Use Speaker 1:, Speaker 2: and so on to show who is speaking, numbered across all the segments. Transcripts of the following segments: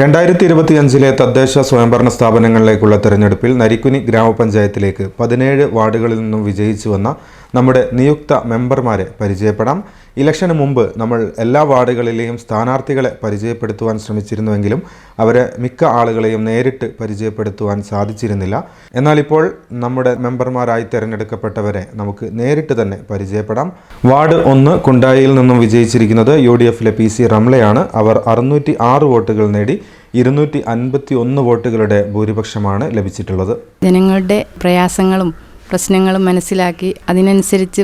Speaker 1: രണ്ടായിരത്തി ഇരുപത്തിയഞ്ചിലെ തദ്ദേശ സ്വയംഭരണ സ്ഥാപനങ്ങളിലേക്കുള്ള തെരഞ്ഞെടുപ്പിൽ നരിക്കുനി ഗ്രാമപഞ്ചായത്തിലേക്ക് പതിനേഴ് വാർഡുകളിൽ നിന്നും വിജയിച്ചു വന്ന നമ്മുടെ നിയുക്ത മെമ്പർമാരെ പരിചയപ്പെടാം ഇലക്ഷന് മുമ്പ് നമ്മൾ എല്ലാ വാർഡുകളിലെയും സ്ഥാനാർത്ഥികളെ പരിചയപ്പെടുത്തുവാൻ ശ്രമിച്ചിരുന്നുവെങ്കിലും അവരെ മിക്ക ആളുകളെയും നേരിട്ട് പരിചയപ്പെടുത്തുവാൻ സാധിച്ചിരുന്നില്ല എന്നാൽ ഇപ്പോൾ നമ്മുടെ മെമ്പർമാരായി തിരഞ്ഞെടുക്കപ്പെട്ടവരെ നമുക്ക് നേരിട്ട് തന്നെ പരിചയപ്പെടാം വാർഡ് ഒന്ന് കുണ്ടായിയിൽ നിന്നും വിജയിച്ചിരിക്കുന്നത് യു ഡി എഫിലെ പി സി റംലയാണ് അവർ അറുന്നൂറ്റി ആറ് വോട്ടുകൾ നേടി ഇരുന്നൂറ്റി അൻപത്തി ഒന്ന് വോട്ടുകളുടെ ഭൂരിപക്ഷമാണ് ലഭിച്ചിട്ടുള്ളത്
Speaker 2: ജനങ്ങളുടെ പ്രയാസങ്ങളും പ്രശ്നങ്ങളും മനസ്സിലാക്കി അതിനനുസരിച്ച്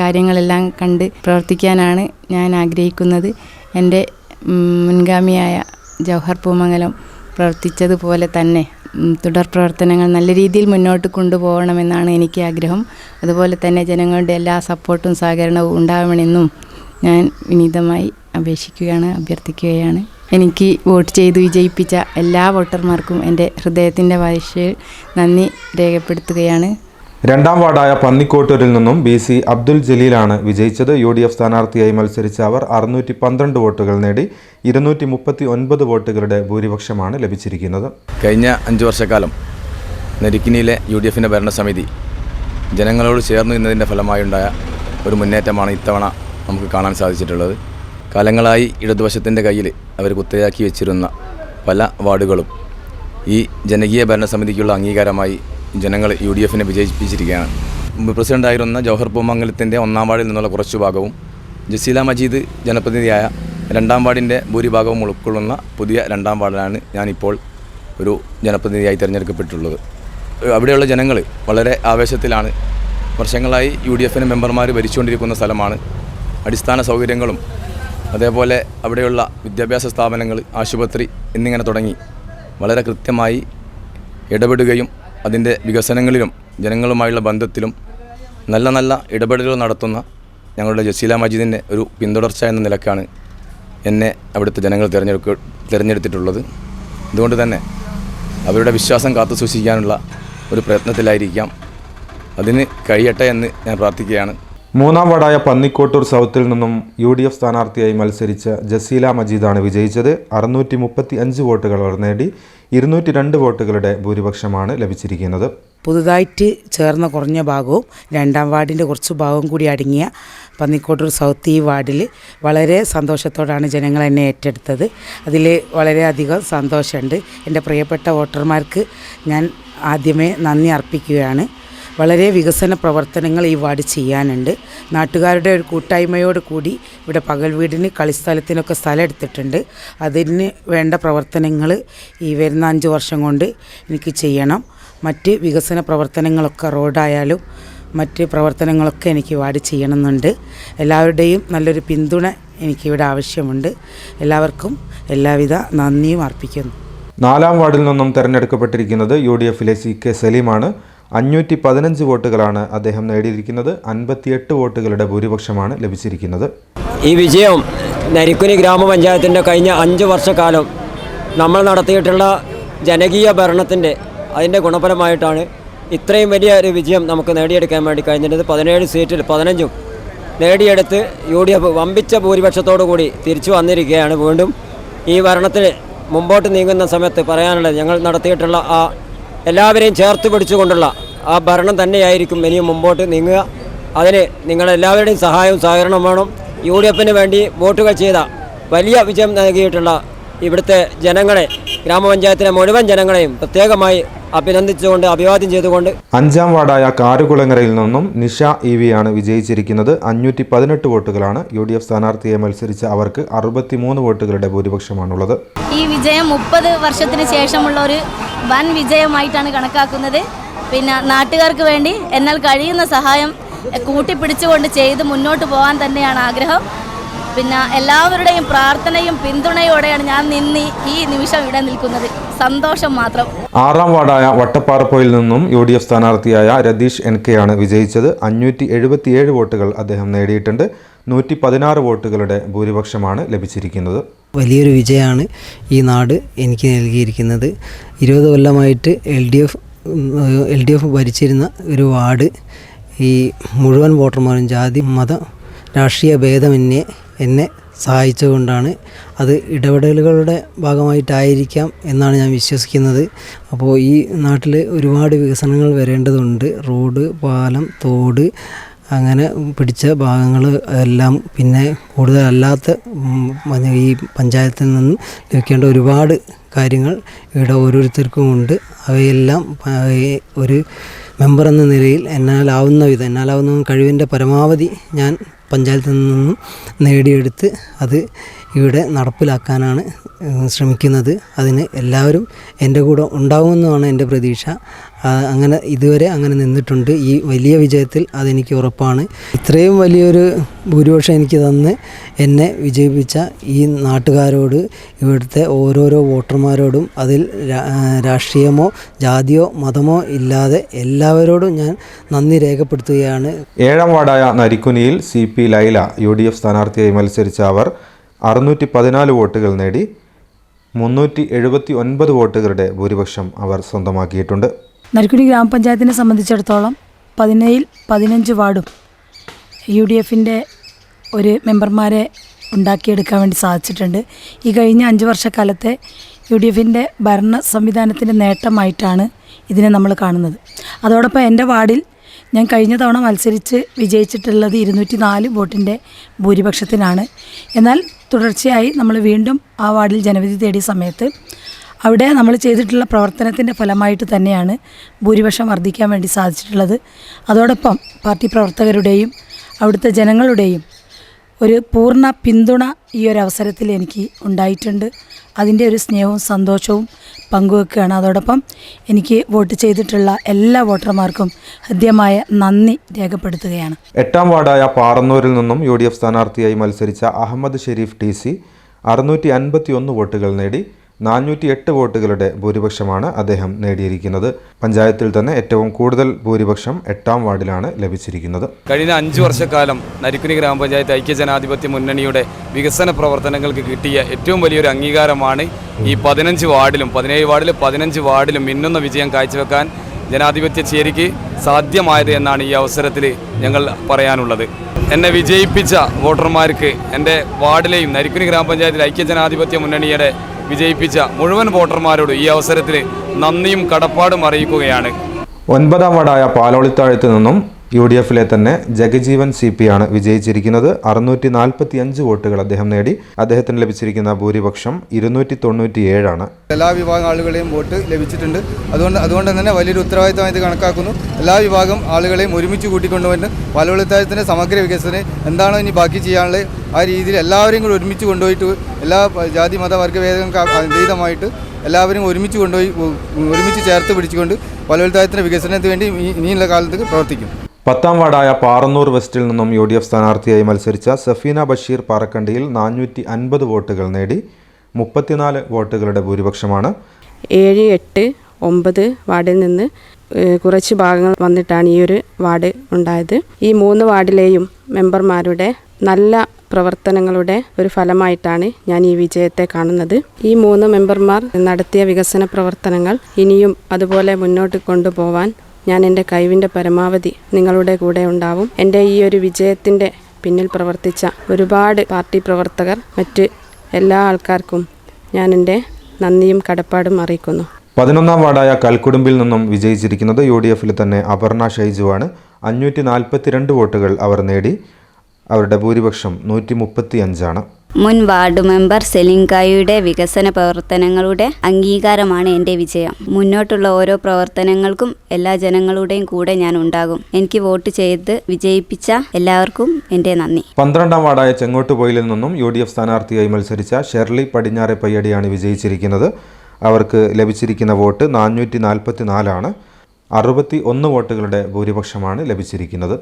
Speaker 2: കാര്യങ്ങളെല്ലാം കണ്ട് പ്രവർത്തിക്കാനാണ് ഞാൻ ആഗ്രഹിക്കുന്നത് എൻ്റെ മുൻഗാമിയായ ജവഹർ പൂമംഗലം പ്രവർത്തിച്ചതുപോലെ തന്നെ തുടർ പ്രവർത്തനങ്ങൾ നല്ല രീതിയിൽ മുന്നോട്ട് കൊണ്ടുപോകണമെന്നാണ് എനിക്ക് ആഗ്രഹം അതുപോലെ തന്നെ ജനങ്ങളുടെ എല്ലാ സപ്പോർട്ടും സഹകരണവും ഉണ്ടാവണമെന്നും ഞാൻ വിനീതമായി അപേക്ഷിക്കുകയാണ് അഭ്യർത്ഥിക്കുകയാണ് എനിക്ക് വോട്ട് ചെയ്ത് വിജയിപ്പിച്ച എല്ലാ വോട്ടർമാർക്കും എൻ്റെ ഹൃദയത്തിൻ്റെ ഭാഷയിൽ നന്ദി രേഖപ്പെടുത്തുകയാണ്
Speaker 1: രണ്ടാം വാർഡായ പന്നിക്കോട്ടൂരിൽ നിന്നും ബി സി അബ്ദുൽ ജലീലാണ് വിജയിച്ചത് യു ഡി എഫ് സ്ഥാനാർത്ഥിയായി മത്സരിച്ച അവർ അറുന്നൂറ്റി പന്ത്രണ്ട് വോട്ടുകൾ നേടി ഇരുന്നൂറ്റി മുപ്പത്തി ഒൻപത് വോട്ടുകളുടെ ഭൂരിപക്ഷമാണ് ലഭിച്ചിരിക്കുന്നത് കഴിഞ്ഞ അഞ്ച് വർഷക്കാലം നെരിക്കിനിയിലെ യു ഡി എഫിൻ്റെ
Speaker 3: ഭരണസമിതി ജനങ്ങളോട് ചേർന്ന് നിന്നതിൻ്റെ ഫലമായുണ്ടായ ഒരു മുന്നേറ്റമാണ് ഇത്തവണ നമുക്ക് കാണാൻ സാധിച്ചിട്ടുള്ളത് കാലങ്ങളായി ഇടതുവശത്തിൻ്റെ കയ്യിൽ അവർ കുത്തയാക്കി വെച്ചിരുന്ന പല വാർഡുകളും ഈ ജനകീയ ഭരണസമിതിക്കുള്ള അംഗീകാരമായി ജനങ്ങൾ യു ഡി എഫിനെ വിജയിപ്പിച്ചിരിക്കുകയാണ് ആയിരുന്ന ജവഹർ പൂമംഗലത്തിൻ്റെ ഒന്നാം വാർഡിൽ നിന്നുള്ള കുറച്ചു ഭാഗവും ജസീല മജീദ് ജനപ്രതിനിധിയായ രണ്ടാം വാർഡിൻ്റെ ഭൂരിഭാഗവും ഉൾക്കൊള്ളുന്ന പുതിയ രണ്ടാം വാർഡിലാണ് ഞാനിപ്പോൾ ഒരു ജനപ്രതിനിധിയായി തിരഞ്ഞെടുക്കപ്പെട്ടുള്ളത് അവിടെയുള്ള ജനങ്ങൾ വളരെ ആവേശത്തിലാണ് വർഷങ്ങളായി യു ഡി എഫിന് മെമ്പർമാർ ഭരിച്ചുകൊണ്ടിരിക്കുന്ന സ്ഥലമാണ് അടിസ്ഥാന സൗകര്യങ്ങളും അതേപോലെ അവിടെയുള്ള വിദ്യാഭ്യാസ സ്ഥാപനങ്ങൾ ആശുപത്രി എന്നിങ്ങനെ തുടങ്ങി വളരെ കൃത്യമായി ഇടപെടുകയും അതിൻ്റെ വികസനങ്ങളിലും ജനങ്ങളുമായുള്ള ബന്ധത്തിലും നല്ല നല്ല ഇടപെടലുകൾ നടത്തുന്ന ഞങ്ങളുടെ ജസീല മജീദിൻ്റെ ഒരു പിന്തുടർച്ച എന്ന നിലക്കാണ് എന്നെ അവിടുത്തെ ജനങ്ങൾ തിരഞ്ഞെടുക്ക തിരഞ്ഞെടുത്തിട്ടുള്ളത് അതുകൊണ്ട് തന്നെ അവരുടെ വിശ്വാസം കാത്തു സൂക്ഷിക്കാനുള്ള ഒരു പ്രയത്നത്തിലായിരിക്കാം അതിന് കഴിയട്ടെ എന്ന് ഞാൻ പ്രാർത്ഥിക്കുകയാണ്
Speaker 1: മൂന്നാം വാർഡായ പന്നിക്കോട്ടൂർ സൗത്തിൽ നിന്നും യു ഡി എഫ് സ്ഥാനാർത്ഥിയായി മത്സരിച്ച ജസീല മജീദാണ് വിജയിച്ചത് അറുന്നൂറ്റി മുപ്പത്തി അഞ്ച് വോട്ടുകൾ അവർ നേടി ഇരുന്നൂറ്റി രണ്ട് വോട്ടുകളുടെ ഭൂരിപക്ഷമാണ് ലഭിച്ചിരിക്കുന്നത് പുതുതായിട്ട്
Speaker 2: ചേർന്ന കുറഞ്ഞ ഭാഗവും രണ്ടാം വാർഡിൻ്റെ കുറച്ച് ഭാഗവും കൂടി അടങ്ങിയ പന്നിക്കോട്ടൂർ സൗത്ത് ഈ വാർഡിൽ വളരെ സന്തോഷത്തോടാണ് ജനങ്ങൾ എന്നെ ഏറ്റെടുത്തത് അതിൽ വളരെയധികം സന്തോഷമുണ്ട് എൻ്റെ പ്രിയപ്പെട്ട വോട്ടർമാർക്ക് ഞാൻ ആദ്യമേ നന്ദി അർപ്പിക്കുകയാണ് വളരെ വികസന പ്രവർത്തനങ്ങൾ ഈ വാർഡ് ചെയ്യാനുണ്ട് നാട്ടുകാരുടെ ഒരു കൂട്ടായ്മയോട് കൂടി ഇവിടെ പകൽ വീടിന് കളിസ്ഥലത്തിനൊക്കെ സ്ഥലം എടുത്തിട്ടുണ്ട് അതിന് വേണ്ട പ്രവർത്തനങ്ങൾ ഈ വരുന്ന അഞ്ച് വർഷം കൊണ്ട് എനിക്ക് ചെയ്യണം മറ്റ് വികസന പ്രവർത്തനങ്ങളൊക്കെ റോഡായാലും മറ്റ് പ്രവർത്തനങ്ങളൊക്കെ എനിക്ക് വാർഡ് ചെയ്യണമെന്നുണ്ട് എല്ലാവരുടെയും നല്ലൊരു പിന്തുണ എനിക്കിവിടെ ആവശ്യമുണ്ട് എല്ലാവർക്കും എല്ലാവിധ നന്ദിയും അർപ്പിക്കുന്നു
Speaker 1: നാലാം വാർഡിൽ നിന്നും തെരഞ്ഞെടുക്കപ്പെട്ടിരിക്കുന്നത് യു ഡി എഫിലെ സി കെ സലീമാണ് അഞ്ഞൂറ്റി പതിനഞ്ച് വോട്ടുകളാണ് അദ്ദേഹം നേടിയിരിക്കുന്നത് അൻപത്തിയെട്ട് വോട്ടുകളുടെ ഭൂരിപക്ഷമാണ് ലഭിച്ചിരിക്കുന്നത്
Speaker 4: ഈ വിജയം നരിക്കുനി ഗ്രാമപഞ്ചായത്തിൻ്റെ കഴിഞ്ഞ അഞ്ച് വർഷക്കാലം നമ്മൾ നടത്തിയിട്ടുള്ള ജനകീയ ഭരണത്തിൻ്റെ അതിൻ്റെ ഗുണഫലമായിട്ടാണ് ഇത്രയും വലിയ ഒരു വിജയം നമുക്ക് നേടിയെടുക്കാൻ വേണ്ടി കഴിഞ്ഞിട്ടുണ്ട് പതിനേഴ് സീറ്റിൽ പതിനഞ്ചും നേടിയെടുത്ത് യു ഡി എഫ് വമ്പിച്ച ഭൂരിപക്ഷത്തോടു കൂടി തിരിച്ചു വന്നിരിക്കുകയാണ് വീണ്ടും ഈ ഭരണത്തിൽ മുമ്പോട്ട് നീങ്ങുന്ന സമയത്ത് പറയാനുള്ളത് ഞങ്ങൾ നടത്തിയിട്ടുള്ള ആ എല്ലാവരെയും ചേർത്ത് പിടിച്ചുകൊണ്ടുള്ള ആ ഭരണം തന്നെയായിരിക്കും ഇനിയും മുമ്പോട്ട് നീങ്ങുക അതിന് നിങ്ങളെല്ലാവരുടെയും സഹായവും സഹകരണവും വേണം യു ഡി എഫിന് വേണ്ടി വോട്ടുകൾ ചെയ്ത വലിയ വിജയം നൽകിയിട്ടുള്ള ഇവിടുത്തെ ജനങ്ങളെ ഗ്രാമപഞ്ചായത്തിലെ മുഴുവൻ ജനങ്ങളെയും പ്രത്യേകമായി അഭിനന്ദിച്ചുകൊണ്ട് അഭിവാദ്യം ചെയ്തുകൊണ്ട്
Speaker 1: അഞ്ചാം വാർഡായ കാരുകുളങ്ങരയിൽ നിന്നും നിഷ ഇ വിയാണ് ആണ് വിജയിച്ചിരിക്കുന്നത് അഞ്ഞൂറ്റി പതിനെട്ട് വോട്ടുകളാണ് യു ഡി എഫ് സ്ഥാനാർത്ഥിയെ മത്സരിച്ച അവർക്ക് അറുപത്തിമൂന്ന് വോട്ടുകളുടെ ഭൂരിപക്ഷമാണുള്ളത്
Speaker 4: ഈ വിജയം
Speaker 2: മുപ്പത് വർഷത്തിന് ശേഷമുള്ള ഒരു വൻ വിജയമായിട്ടാണ് കണക്കാക്കുന്നത് പിന്നെ നാട്ടുകാർക്ക് വേണ്ടി എന്നാൽ കഴിയുന്ന സഹായം കൂട്ടിപ്പിടിച്ചുകൊണ്ട് ചെയ്ത് മുന്നോട്ട് പോകാൻ തന്നെയാണ് ആഗ്രഹം പിന്നെ എല്ലാവരുടെയും പ്രാർത്ഥനയും പിന്തുണയോടെയാണ് ഞാൻ നിന്ന് ഈ നിമിഷം
Speaker 4: ഇവിടെ നിൽക്കുന്നത് സന്തോഷം മാത്രം
Speaker 1: ആറാം വാർഡായ വട്ടപ്പാറപ്പോയിൽ നിന്നും യു ഡി എഫ് സ്ഥാനാർത്ഥിയായ രതീഷ് എൻ കെ ആണ് വിജയിച്ചത് അഞ്ഞൂറ്റി എഴുപത്തിയേഴ് വോട്ടുകൾ അദ്ദേഹം നേടിയിട്ടുണ്ട് നൂറ്റി പതിനാറ് വോട്ടുകളുടെ ഭൂരിപക്ഷമാണ് ലഭിച്ചിരിക്കുന്നത്
Speaker 5: വലിയൊരു വിജയമാണ് ഈ നാട് എനിക്ക് നൽകിയിരിക്കുന്നത് ഇരുപത് കൊല്ലമായിട്ട് L D F L D F ഭരിച്ചിരുന്ന ഒരു വാർഡ് ഈ മുഴുവൻ വോട്ടർമാരും ജാതി മത രാഷ്ട്രീയ ഭേദമന്യേ എന്നെ സഹായിച്ചതുകൊണ്ടാണ് അത് ഇടപെടലുകളുടെ ഭാഗമായിട്ടായിരിക്കാം എന്നാണ് ഞാൻ വിശ്വസിക്കുന്നത് അപ്പോൾ ഈ നാട്ടിൽ ഒരുപാട് വികസനങ്ങൾ വരേണ്ടതുണ്ട് റോഡ് പാലം തോട് അങ്ങനെ പിടിച്ച ഭാഗങ്ങൾ എല്ലാം പിന്നെ കൂടുതലല്ലാത്ത ഈ പഞ്ചായത്തിൽ നിന്ന് ലഭിക്കേണ്ട ഒരുപാട് കാര്യങ്ങൾ ഇവിടെ ഉണ്ട് അവയെല്ലാം ഒരു മെമ്പർ എന്ന നിലയിൽ എന്നാലാവുന്ന വിധം എന്നാലാവുന്ന കഴിവിൻ്റെ പരമാവധി ഞാൻ പഞ്ചായത്തിൽ നിന്നും നേടിയെടുത്ത് അത് ഇവിടെ നടപ്പിലാക്കാനാണ് ശ്രമിക്കുന്നത് അതിന് എല്ലാവരും എൻ്റെ കൂടെ ഉണ്ടാവുമെന്നാണ് എൻ്റെ പ്രതീക്ഷ അങ്ങനെ ഇതുവരെ അങ്ങനെ നിന്നിട്ടുണ്ട് ഈ വലിയ വിജയത്തിൽ അതെനിക്ക് ഉറപ്പാണ് ഇത്രയും വലിയൊരു ഭൂരിപക്ഷം എനിക്ക് തന്ന് എന്നെ വിജയിപ്പിച്ച ഈ നാട്ടുകാരോട് ഇവിടുത്തെ ഓരോരോ വോട്ടർമാരോടും അതിൽ രാഷ്ട്രീയമോ ജാതിയോ മതമോ ഇല്ലാതെ എല്ലാവരോടും ഞാൻ നന്ദി രേഖപ്പെടുത്തുകയാണ്
Speaker 1: ഏഴാം വാർഡായ നരിക്കുനിയിൽ C P Laila U D F സ്ഥാനാർത്ഥിയായി മത്സരിച്ച അവർ അറുന്നൂറ്റി പതിനാല് വോട്ടുകൾ നേടി മുന്നൂറ്റി എഴുപത്തി ഒൻപത് വോട്ടുകളുടെ ഭൂരിപക്ഷം അവർ സ്വന്തമാക്കിയിട്ടുണ്ട്
Speaker 2: നരിക്കുടി ഗ്രാമപഞ്ചായത്തിനെ സംബന്ധിച്ചിടത്തോളം പതിനേഴിൽ പതിനഞ്ച് വാർഡും യു ഡി എഫിൻ്റെ ഒരു മെമ്പർമാരെ ഉണ്ടാക്കിയെടുക്കാൻ വേണ്ടി സാധിച്ചിട്ടുണ്ട് ഈ കഴിഞ്ഞ അഞ്ച് വർഷക്കാലത്തെ യു ഡി എഫിൻ്റെ ഭരണ സംവിധാനത്തിൻ്റെ നേട്ടമായിട്ടാണ് ഇതിനെ നമ്മൾ കാണുന്നത് അതോടൊപ്പം എൻ്റെ വാർഡിൽ ഞാൻ കഴിഞ്ഞ തവണ മത്സരിച്ച് വിജയിച്ചിട്ടുള്ളത് ഇരുന്നൂറ്റി നാല് വോട്ടിൻ്റെ ഭൂരിപക്ഷത്തിനാണ് എന്നാൽ തുടർച്ചയായി നമ്മൾ വീണ്ടും ആ വാർഡിൽ ജനവിധി തേടിയ സമയത്ത് അവിടെ നമ്മൾ ചെയ്തിട്ടുള്ള പ്രവർത്തനത്തിൻ്റെ ഫലമായിട്ട് തന്നെയാണ് ഭൂരിപക്ഷം വർദ്ധിക്കാൻ വേണ്ടി സാധിച്ചിട്ടുള്ളത് അതോടൊപ്പം പാർട്ടി പ്രവർത്തകരുടെയും അവിടുത്തെ ജനങ്ങളുടെയും ഒരു പൂർണ്ണ പിന്തുണ ഈ ഒരു അവസരത്തിൽ എനിക്ക് ഉണ്ടായിട്ടുണ്ട് അതിൻ്റെ ഒരു സ്നേഹവും സന്തോഷവും പങ്കുവെക്കുകയാണ് അതോടൊപ്പം എനിക്ക് വോട്ട് ചെയ്തിട്ടുള്ള എല്ലാ വോട്ടർമാർക്കും ഹൃദ്യമായ നന്ദി രേഖപ്പെടുത്തുകയാണ്
Speaker 1: എട്ടാം വാർഡായ പാറന്നൂരിൽ നിന്നും യു ഡി എഫ് സ്ഥാനാർത്ഥിയായി മത്സരിച്ച അഹമ്മദ് ഷെരീഫ് ടി സി അറുന്നൂറ്റി അൻപത്തി ഒന്ന് വോട്ടുകൾ നേടി നാനൂറ്റി എട്ട് വോട്ടുകളുടെ ഭൂരിപക്ഷമാണ് അദ്ദേഹം നേടിയിരിക്കുന്നത് പഞ്ചായത്തിൽ തന്നെ ഏറ്റവും കൂടുതൽ ഭൂരിപക്ഷം എട്ടാം വാർഡിലാണ് ലഭിച്ചിരിക്കുന്നത്
Speaker 3: കഴിഞ്ഞ അഞ്ചു വർഷക്കാലം നരിക്കുനി ഗ്രാമപഞ്ചായത്ത് ഐക്യജനാധിപത്യ മുന്നണിയുടെ വികസന പ്രവർത്തനങ്ങൾക്ക് കിട്ടിയ ഏറ്റവും വലിയൊരു അംഗീകാരമാണ് ഈ പതിനഞ്ച് വാർഡിലും പതിനേഴ് വാർഡിലും പതിനഞ്ച് വാർഡിലും മിന്നുന്ന വിജയം കാഴ്ചവെക്കാൻ ജനാധിപത്യ ചേരിക്ക് സാധ്യമായത് എന്നാണ് ഈ അവസരത്തിൽ ഞങ്ങൾ പറയാനുള്ളത് എന്നെ വിജയിപ്പിച്ച വോട്ടർമാർക്ക് എൻ്റെ വാർഡിലെയും നരിക്കുനി ഗ്രാമപഞ്ചായത്തിലെ ഐക്യജനാധിപത്യ മുന്നണിയുടെ വിജയിപ്പിച്ച മുഴുവൻ വോട്ടർമാരോട് ഈ അവസരത്തിൽ നന്ദിയും കടപ്പാടും അറിയിക്കുകയാണ്
Speaker 1: ഒൻപതാം വാർഡായ പാലോളിത്താഴത്തു നിന്നും യു ഡി എഫിലെ തന്നെ ജഗജീവൻ സി പി ആണ് വിജയിച്ചിരിക്കുന്നത് അറുന്നൂറ്റി നാൽപ്പത്തി അഞ്ച് വോട്ടുകൾ അദ്ദേഹം നേടി അദ്ദേഹത്തിന് ലഭിച്ചിരിക്കുന്ന ഭൂരിപക്ഷം ഇരുന്നൂറ്റി തൊണ്ണൂറ്റി ഏഴാണ്
Speaker 3: എല്ലാ വിഭാഗം ആളുകളെയും വോട്ട് ലഭിച്ചിട്ടുണ്ട് അതുകൊണ്ട് അതുകൊണ്ട് തന്നെ വലിയൊരു ഉത്തരവാദിത്തമായിട്ട് കണക്കാക്കുന്നു എല്ലാ വിഭാഗം ആളുകളെയും ഒരുമിച്ച് കൂട്ടിക്കൊണ്ടുവന്ന് പലവെളുത്താഴത്തിൻ്റെ സമഗ്ര വികസനം എന്താണോ ഇനി ബാക്കി ചെയ്യാനുള്ളത് ആ രീതിയിൽ എല്ലാവരെയും കൂടി ഒരുമിച്ച് കൊണ്ടുപോയിട്ട് എല്ലാ ജാതി മത വർഗ്ഗഭേദങ്ങൾക്ക് എല്ലാവരും ഒരുമിച്ച് കൊണ്ടുപോയി ഒരുമിച്ച് ചേർത്ത് പിടിച്ചുകൊണ്ട് പലവെളുത്താഴത്തിൻ്റെ വികസനത്തിന് വേണ്ടി ഇനിയുള്ള
Speaker 1: കാലത്തേക്ക് പ്രവർത്തിക്കും പത്താം വാർഡായ പാറന്നൂർ വെസ്റ്റിൽ നിന്നും യു ഡി എഫ് സ്ഥാനാർത്ഥിയായി മത്സരിച്ച സഫീന ബഷീർ പാറക്കണ്ടിയിൽ നാനൂറ്റി അൻപത് വോട്ടുകൾ നേടി മുപ്പത്തിനാല് വോട്ടുകളുടെ ഭൂരിപക്ഷമാണ്
Speaker 2: ഏഴ് എട്ട് ഒമ്പത് വാർഡിൽ നിന്ന് കുറച്ച് ഭാഗങ്ങൾ വന്നിട്ടാണ് ഈ ഒരു വാർഡ് ഉണ്ടായത് ഈ മൂന്ന് വാർഡിലെയും മെമ്പർമാരുടെ നല്ല പ്രവർത്തനങ്ങളുടെ ഒരു ഫലമായിട്ടാണ് ഞാൻ ഈ വിജയത്തെ കാണുന്നത് ഈ മൂന്ന് മെമ്പർമാർ നടത്തിയ വികസന പ്രവർത്തനങ്ങൾ ഇനിയും അതുപോലെ മുന്നോട്ട് കൊണ്ടുപോവാൻ ഞാൻ എൻ്റെ കഴിവിൻ്റെ പരമാവധി നിങ്ങളുടെ കൂടെ ഉണ്ടാവും എൻ്റെ ഈ ഒരു വിജയത്തിൻ്റെ പിന്നിൽ പ്രവർത്തിച്ച ഒരുപാട് പാർട്ടി പ്രവർത്തകർ മറ്റ് എല്ലാ ആൾക്കാർക്കും ഞാൻ എൻ്റെ നന്ദിയും കടപ്പാടും അറിയിക്കുന്നു
Speaker 1: പതിനൊന്നാം വാർഡായ കൽക്കുടുമ്പിൽ നിന്നും വിജയിച്ചിരിക്കുന്നത് യു ഡി എഫിൽ തന്നെ അപർണ ഷൈജുവാണ് അഞ്ഞൂറ്റി രണ്ട് വോട്ടുകൾ അവർ നേടി അവരുടെ ഭൂരിപക്ഷം നൂറ്റി മുപ്പത്തി അഞ്ചാണ്
Speaker 4: മുൻ വാർഡ് മെമ്പർ സെലിംഗായുടെ വികസന പ്രവർത്തനങ്ങളുടെ അംഗീകാരമാണ് എൻ്റെ വിജയം മുന്നോട്ടുള്ള ഓരോ പ്രവർത്തനങ്ങൾക്കും എല്ലാ ജനങ്ങളുടെയും കൂടെ ഞാൻ ഉണ്ടാകും എനിക്ക് വോട്ട് ചെയ്ത് വിജയിപ്പിച്ച എല്ലാവർക്കും എൻ്റെ നന്ദി
Speaker 1: പന്ത്രണ്ടാം വാർഡായ ചെങ്ങോട്ടുപോയിലിൽ നിന്നും യു ഡി എഫ് സ്ഥാനാർത്ഥിയായി മത്സരിച്ച ഷെർലി പടിഞ്ഞാറെ പയ്യടിയാണ് വിജയിച്ചിരിക്കുന്നത് അവർക്ക് ലഭിച്ചിരിക്കുന്ന വോട്ട് നാനൂറ്റി നാൽപ്പത്തി നാലാണ് അറുപത്തി ഒന്ന് വോട്ടുകളുടെ ഭൂരിപക്ഷമാണ് ലഭിച്ചിരിക്കുന്നത്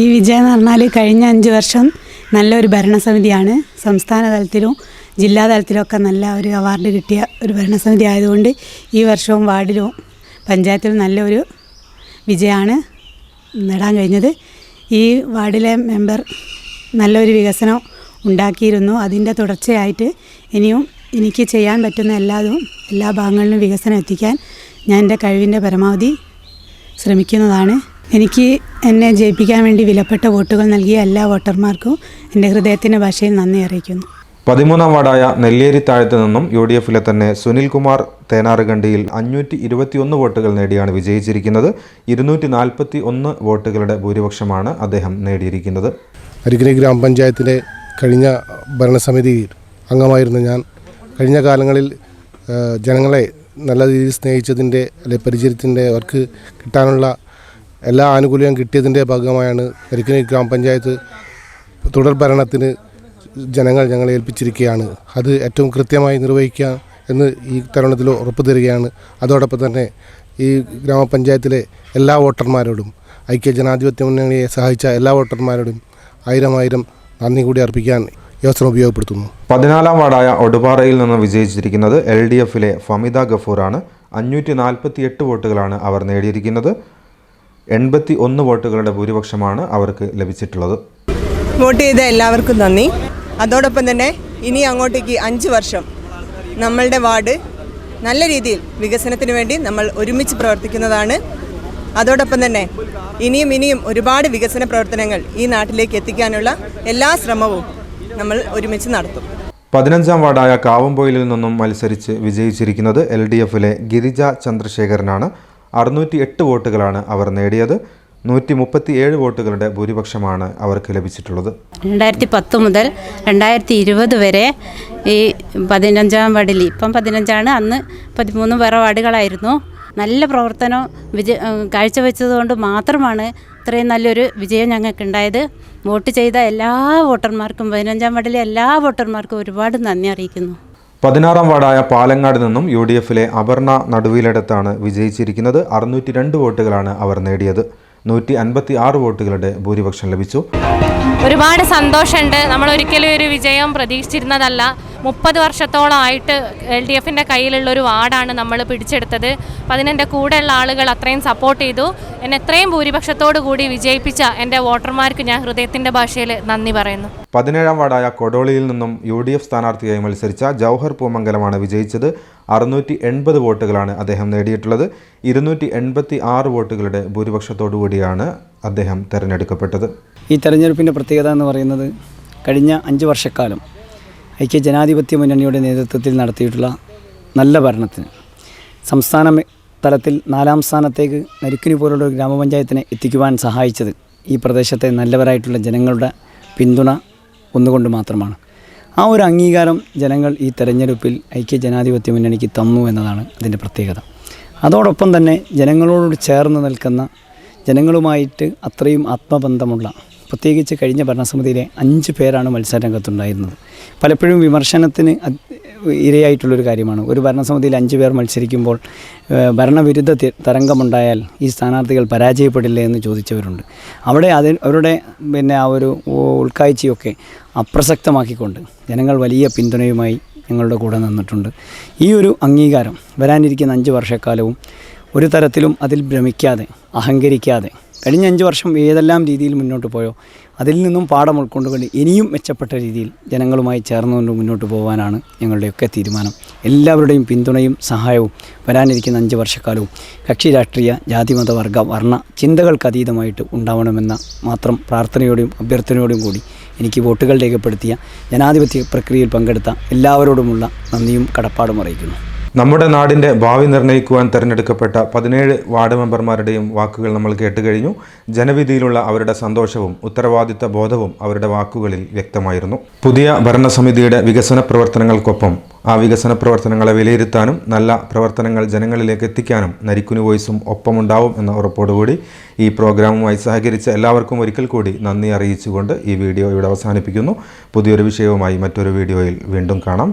Speaker 2: ഈ വിജയം എന്ന് പറഞ്ഞാൽ കഴിഞ്ഞ അഞ്ച് വർഷം നല്ലൊരു ഭരണസമിതിയാണ് സംസ്ഥാന തലത്തിലും ജില്ലാ ഒക്കെ നല്ല ഒരു അവാർഡ് കിട്ടിയ ഒരു ഭരണസമിതി ആയതുകൊണ്ട് ഈ വർഷവും വാർഡിലും പഞ്ചായത്തിലും നല്ലൊരു വിജയമാണ് നേടാൻ കഴിഞ്ഞത് ഈ വാർഡിലെ മെമ്പർ നല്ലൊരു വികസനം ഉണ്ടാക്കിയിരുന്നു അതിൻ്റെ തുടർച്ചയായിട്ട് ഇനിയും എനിക്ക് ചെയ്യാൻ പറ്റുന്ന എല്ലാതും എല്ലാ ഭാഗങ്ങളിലും വികസനം എത്തിക്കാൻ ഞാൻ എൻ്റെ കഴിവിൻ്റെ പരമാവധി ശ്രമിക്കുന്നതാണ് എനിക്ക് എന്നെ ജയിപ്പിക്കാൻ വേണ്ടി വിലപ്പെട്ട വോട്ടുകൾ നൽകിയ എല്ലാ വോട്ടർമാർക്കും എൻ്റെ ഹൃദയത്തിൻ്റെ ഭാഷയിൽ നന്ദി അറിയിക്കുന്നു
Speaker 1: പതിമൂന്നാം വാർഡായ നെല്ലേരി താഴത്ത് നിന്നും യു ഡി എഫിലെ തന്നെ സുനിൽകുമാർ തേനാറുകണ്ടിയിൽ അഞ്ഞൂറ്റി ഇരുപത്തിയൊന്ന് വോട്ടുകൾ നേടിയാണ് വിജയിച്ചിരിക്കുന്നത് ഇരുന്നൂറ്റി നാൽപ്പത്തി ഒന്ന് വോട്ടുകളുടെ ഭൂരിപക്ഷമാണ് അദ്ദേഹം നേടിയിരിക്കുന്നത് അരിക്കരി ഗ്രാമപഞ്ചായത്തിലെ കഴിഞ്ഞ ഭരണസമിതി അംഗമായിരുന്ന ഞാൻ കഴിഞ്ഞ കാലങ്ങളിൽ ജനങ്ങളെ നല്ല രീതിയിൽ സ്നേഹിച്ചതിൻ്റെ അല്ലെ പരിചയത്തിൻ്റെ അവർക്ക് കിട്ടാനുള്ള എല്ലാ ആനുകൂല്യവും കിട്ടിയതിൻ്റെ ഭാഗമായാണ് കരിക്കനി ഗ്രാമപഞ്ചായത്ത് തുടർ ഭരണത്തിന് ജനങ്ങൾ ഞങ്ങളെ ഏൽപ്പിച്ചിരിക്കുകയാണ് അത് ഏറ്റവും കൃത്യമായി നിർവഹിക്കുക എന്ന് ഈ തരുണത്തിൽ ഉറപ്പ് തരികയാണ് അതോടൊപ്പം തന്നെ ഈ ഗ്രാമപഞ്ചായത്തിലെ എല്ലാ വോട്ടർമാരോടും ഐക്യ ജനാധിപത്യ മുന്നണിയെ സഹായിച്ച എല്ലാ വോട്ടർമാരോടും ആയിരം ആയിരം നന്ദി കൂടി അർപ്പിക്കാൻ ഈ അവസരം ഉപയോഗപ്പെടുത്തുന്നു പതിനാലാം വാർഡായ ഒടുപാറയിൽ നിന്ന് വിജയിച്ചിരിക്കുന്നത് എൽ ഡി എഫിലെ ഫമിത ഗഫൂറാണ് അഞ്ഞൂറ്റി നാൽപ്പത്തി എട്ട് വോട്ടുകളാണ് അവർ നേടിയിരിക്കുന്നത് എൺപത്തി ഒന്ന് വോട്ടുകളുടെ ഭൂരിപക്ഷമാണ് അവർക്ക് ലഭിച്ചിട്ടുള്ളത്
Speaker 5: വോട്ട് ചെയ്ത എല്ലാവർക്കും നന്ദി അതോടൊപ്പം തന്നെ ഇനി അങ്ങോട്ടേക്ക് അഞ്ച് വർഷം നമ്മളുടെ വാർഡ് നല്ല രീതിയിൽ വികസനത്തിന് വേണ്ടി നമ്മൾ ഒരുമിച്ച് പ്രവർത്തിക്കുന്നതാണ് അതോടൊപ്പം തന്നെ ഇനിയും ഇനിയും ഒരുപാട് വികസന പ്രവർത്തനങ്ങൾ ഈ നാട്ടിലേക്ക് എത്തിക്കാനുള്ള എല്ലാ ശ്രമവും നമ്മൾ ഒരുമിച്ച് നടത്തും
Speaker 1: പതിനഞ്ചാം വാർഡായ കാവംപോയിലിൽ നിന്നും മത്സരിച്ച് വിജയിച്ചിരിക്കുന്നത് എൽ ഡി എഫിലെ ഗിരിജ ചന്ദ്രശേഖരനാണ് അറുന്നൂറ്റി എട്ട് വോട്ടുകളാണ് അവർ നേടിയത് നൂറ്റി മുപ്പത്തി ഏഴ് വോട്ടുകളുടെ ഭൂരിപക്ഷമാണ് അവർക്ക് ലഭിച്ചിട്ടുള്ളത്
Speaker 2: രണ്ടായിരത്തി പത്ത് മുതൽ രണ്ടായിരത്തി ഇരുപത് വരെ ഈ പതിനഞ്ചാം വാർഡിൽ ഇപ്പം പതിനഞ്ചാണ് അന്ന് പതിമൂന്ന് വേറെ വാർഡുകളായിരുന്നു നല്ല പ്രവർത്തനം വിജയ കാഴ്ചവെച്ചതുകൊണ്ട് മാത്രമാണ് ഇത്രയും നല്ലൊരു വിജയം ഉണ്ടായത് വോട്ട് ചെയ്ത എല്ലാ വോട്ടർമാർക്കും പതിനഞ്ചാം വാർഡിലെ എല്ലാ വോട്ടർമാർക്കും ഒരുപാട് നന്ദി അറിയിക്കുന്നു
Speaker 1: പതിനാറാം വാർഡായ പാലങ്ങാട് നിന്നും യു ഡി എഫിലെ അപർണ നടുവിലെടുത്താണ് വിജയിച്ചിരിക്കുന്നത് അറുന്നൂറ്റി രണ്ട് വോട്ടുകളാണ് അവർ നേടിയത് നൂറ്റി അൻപത്തി ആറ് വോട്ടുകളുടെ ഭൂരിപക്ഷം ലഭിച്ചു
Speaker 3: ഒരുപാട് സന്തോഷമുണ്ട്
Speaker 2: നമ്മൾ ഒരിക്കലും ഒരു വിജയം പ്രതീക്ഷിച്ചിരുന്നതല്ല മുപ്പത് വർഷത്തോളമായിട്ട് എൽ ഡി എഫിൻ്റെ കയ്യിലുള്ളൊരു വാർഡാണ് നമ്മൾ പിടിച്ചെടുത്തത് അപ്പം അതിനെൻ്റെ കൂടെയുള്ള ആളുകൾ അത്രയും സപ്പോർട്ട് ചെയ്തു എന്നെ എത്രയും ഭൂരിപക്ഷത്തോടു കൂടി വിജയിപ്പിച്ച എൻ്റെ വോട്ടർമാർക്ക് ഞാൻ ഹൃദയത്തിൻ്റെ ഭാഷയിൽ നന്ദി പറയുന്നു
Speaker 1: പതിനേഴാം വാർഡായ കൊടോളിയിൽ നിന്നും യു ഡി എഫ് സ്ഥാനാർത്ഥിയായി മത്സരിച്ച ജൗഹർ പൂമംഗലമാണ് വിജയിച്ചത് അറുന്നൂറ്റി എൺപത് വോട്ടുകളാണ് അദ്ദേഹം നേടിയിട്ടുള്ളത് ഇരുന്നൂറ്റി എൺപത്തി ആറ് വോട്ടുകളുടെ ഭൂരിപക്ഷത്തോടു കൂടിയാണ് അദ്ദേഹം തിരഞ്ഞെടുക്കപ്പെട്ടത്
Speaker 4: ഈ തെരഞ്ഞെടുപ്പിൻ്റെ പ്രത്യേകത എന്ന് പറയുന്നത് കഴിഞ്ഞ അഞ്ച് വർഷക്കാലം ഐക്യ ജനാധിപത്യ മുന്നണിയുടെ നേതൃത്വത്തിൽ നടത്തിയിട്ടുള്ള നല്ല ഭരണത്തിന് സംസ്ഥാന തലത്തിൽ നാലാം സ്ഥാനത്തേക്ക് നരിക്കുനി പോലുള്ള ഒരു ഗ്രാമപഞ്ചായത്തിനെ എത്തിക്കുവാൻ സഹായിച്ചത് ഈ പ്രദേശത്തെ നല്ലവരായിട്ടുള്ള ജനങ്ങളുടെ പിന്തുണ ഒന്നുകൊണ്ട് മാത്രമാണ് ആ ഒരു അംഗീകാരം ജനങ്ങൾ ഈ തെരഞ്ഞെടുപ്പിൽ ഐക്യ ജനാധിപത്യ മുന്നണിക്ക് തന്നു എന്നതാണ് അതിൻ്റെ പ്രത്യേകത അതോടൊപ്പം തന്നെ ജനങ്ങളോട് ചേർന്ന് നിൽക്കുന്ന ജനങ്ങളുമായിട്ട് അത്രയും ആത്മബന്ധമുള്ള പ്രത്യേകിച്ച് കഴിഞ്ഞ ഭരണസമിതിയിലെ അഞ്ച് പേരാണ് മത്സരരംഗത്തുണ്ടായിരുന്നത് പലപ്പോഴും വിമർശനത്തിന് ഇരയായിട്ടുള്ളൊരു കാര്യമാണ് ഒരു ഭരണസമിതിയിൽ അഞ്ച് പേർ മത്സരിക്കുമ്പോൾ ഭരണവിരുദ്ധ തരംഗമുണ്ടായാൽ ഈ സ്ഥാനാർത്ഥികൾ പരാജയപ്പെടില്ലേ എന്ന് ചോദിച്ചവരുണ്ട് അവിടെ അതിൽ അവരുടെ പിന്നെ ആ ഒരു ഉൾക്കാഴ്ചയൊക്കെ അപ്രസക്തമാക്കിക്കൊണ്ട് ജനങ്ങൾ വലിയ പിന്തുണയുമായി ഞങ്ങളുടെ കൂടെ നിന്നിട്ടുണ്ട് ഈ ഒരു അംഗീകാരം വരാനിരിക്കുന്ന അഞ്ച് വർഷക്കാലവും ഒരു തരത്തിലും അതിൽ ഭ്രമിക്കാതെ അഹങ്കരിക്കാതെ കഴിഞ്ഞ അഞ്ച് വർഷം ഏതെല്ലാം രീതിയിൽ മുന്നോട്ട് പോയോ അതിൽ നിന്നും പാഠം ഉൾക്കൊണ്ടുകൊണ്ട് ഇനിയും മെച്ചപ്പെട്ട രീതിയിൽ ജനങ്ങളുമായി ചേർന്നുകൊണ്ട് മുന്നോട്ട് പോകാനാണ് ഞങ്ങളുടെയൊക്കെ തീരുമാനം എല്ലാവരുടെയും പിന്തുണയും സഹായവും വരാനിരിക്കുന്ന അഞ്ച് വർഷക്കാലവും കക്ഷി രാഷ്ട്രീയ ജാതിമത വർഗ വർണ്ണ അതീതമായിട്ട് ഉണ്ടാവണമെന്ന മാത്രം പ്രാർത്ഥനയോടെയും അഭ്യർത്ഥനയോടെയും കൂടി എനിക്ക് വോട്ടുകൾ രേഖപ്പെടുത്തിയ ജനാധിപത്യ പ്രക്രിയയിൽ പങ്കെടുത്ത എല്ലാവരോടുമുള്ള നന്ദിയും കടപ്പാടും അറിയിക്കുന്നു
Speaker 1: നമ്മുടെ നാടിൻ്റെ ഭാവി നിർണ്ണയിക്കുവാൻ തിരഞ്ഞെടുക്കപ്പെട്ട പതിനേഴ് വാർഡ് മെമ്പർമാരുടെയും വാക്കുകൾ നമ്മൾ കഴിഞ്ഞു ജനവിധിയിലുള്ള അവരുടെ സന്തോഷവും ഉത്തരവാദിത്ത ബോധവും അവരുടെ വാക്കുകളിൽ വ്യക്തമായിരുന്നു പുതിയ ഭരണസമിതിയുടെ വികസന പ്രവർത്തനങ്ങൾക്കൊപ്പം ആ വികസന പ്രവർത്തനങ്ങളെ വിലയിരുത്താനും നല്ല പ്രവർത്തനങ്ങൾ ജനങ്ങളിലേക്ക് എത്തിക്കാനും നരിക്കുനു വോയിസും ഒപ്പമുണ്ടാവും എന്ന ഉറപ്പോടുകൂടി ഈ പ്രോഗ്രാമുമായി സഹകരിച്ച എല്ലാവർക്കും ഒരിക്കൽ കൂടി നന്ദി അറിയിച്ചുകൊണ്ട് ഈ വീഡിയോ ഇവിടെ അവസാനിപ്പിക്കുന്നു പുതിയൊരു വിഷയവുമായി മറ്റൊരു വീഡിയോയിൽ വീണ്ടും കാണാം